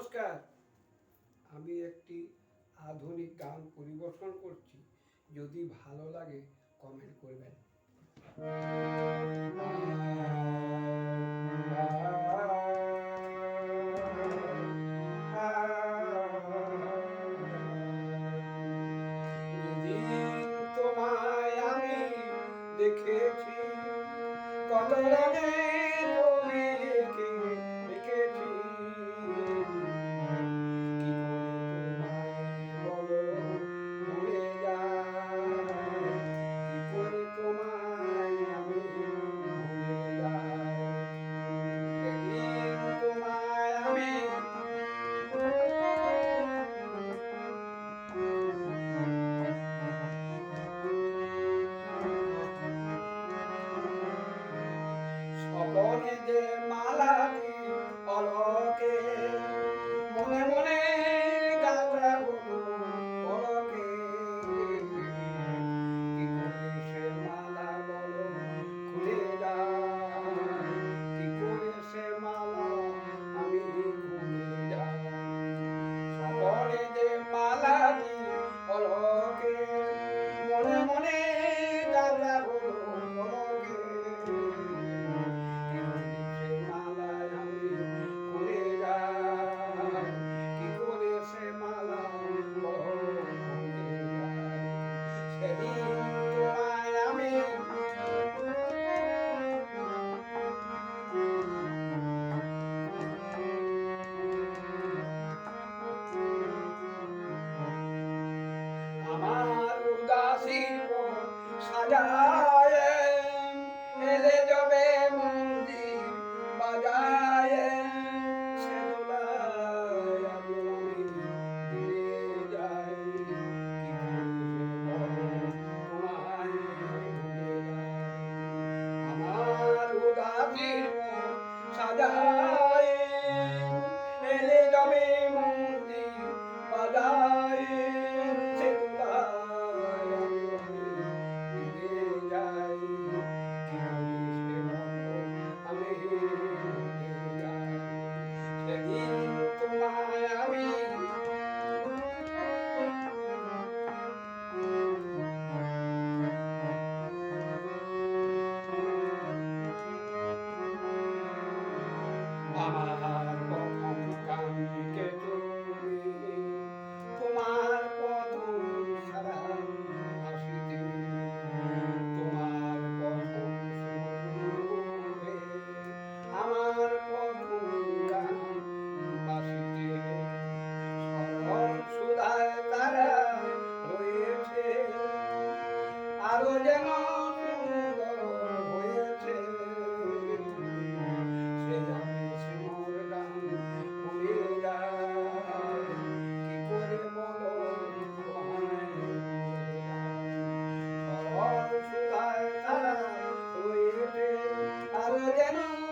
নমস্কার। আমি একটি আধুনিক গান পরিবেশন করছি। যদি ভালো লাগে কমেন্ট করবেন। ಮಾಡಿದೆ no.